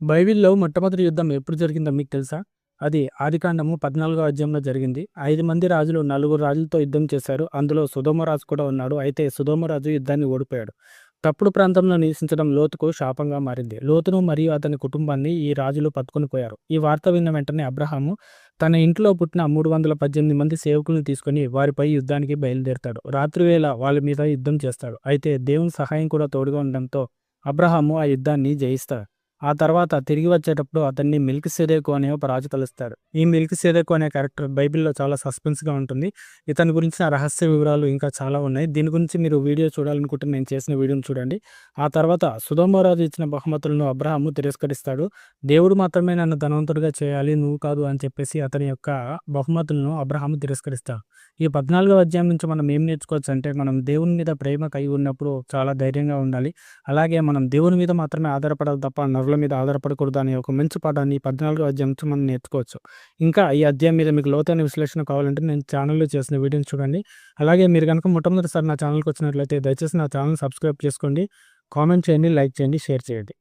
బైబిల్‌లో మొట్టమొదటి యుద్ధం ఎప్పుడు జరిగిందో మీకు తెలుసా? అది ఆదికాండము 14వ అధ్యాయంలో జరిగింది. ఐదు మంది రాజులు నలుగురు రాజులతో యుద్ధం చేశారు. అందులో సుధోమరాజు కూడా ఉన్నాడు. అయితే సుధోమరాజు యుద్ధాన్ని ఓడిపోయాడు. తప్పుడు ప్రాంతంలో నివసించడం లోతుకు శాపంగా మారింది. లోతును మరియు అతని కుటుంబాన్ని ఈ రాజులు పట్టుకుని పోయారు. ఈ వార్త విన్న వెంటనే అబ్రహాము తన ఇంట్లో పుట్టిన 318 మంది సేవకులను తీసుకొని వారిపై యుద్ధానికి బయలుదేరుతాడు రాత్రివేళ వాళ్ళ మీద యుద్ధం చేస్తాడు. అయితే దేవుని సహాయం కూడా తోడుగా ఉండడంతో అబ్రహాము ఆ యుద్ధాన్ని జయిస్తాడు. ఆ తర్వాత తిరిగి వచ్చేటప్పుడు అతన్ని మిల్క్ మెల్కీసెదెకు అనే ఒక రాజు కలుస్తాడు. ఈ మిల్క్ మెల్కీసెదెకు అనే క్యారెక్టర్ బైబిల్‌లో చాలా సస్పెన్స్‌గా ఉంటుంది. ఇతని గురించిన రహస్య వివరాలు ఇంకా చాలా ఉన్నాయి. దీని గురించి మీరు వీడియో చూడాలనుకుంటే నేను చేసిన వీడియోని చూడండి. ఆ తర్వాత సుధమ్మరాజు ఇచ్చిన బహుమతులను అబ్రహాము తిరస్కరిస్తాడు. దేవుడు మాత్రమే నన్ను ధనవంతుడిగా చేయాలి నువ్వు కాదు అని చెప్పేసి అతని యొక్క బహుమతులను అబ్రహాము తిరస్కరిస్తాడు. ఈ 14వ అధ్యాయం నుంచి మనం ఏం నేర్చుకోవచ్చు అంటే మనం దేవుని మీద ప్రేమ కలిగి ఉన్నప్పుడు చాలా ధైర్యంగా ఉండాలి. అలాగే మనం దేవుని మీద మాత్రమే ఆధారపడాలి తప్ప నరుల మీద ఆధారపడకూడదు అనే ఒక మంచి పాఠాన్ని పద్నాలుగో అధ్యాయం నుంచి మనం నేర్చుకోవచ్చు. ఇంకా ఈ అధ్యాయం మీద మీకు లోతైన విశ్లేషణ కావాలంటే నేను ఛానల్లో చేసిన వీడియోని చూడండి. అలాగే మీరు కనుక మొట్టమొదటిసారి నా ఛానల్కి వచ్చినట్లయితే దయచేసి నా ఛానల్ సబ్స్క్రైబ్ చేసుకోండి. కామెంట్ చేయండి, లైక్ చేయండి, షేర్ చేయండి.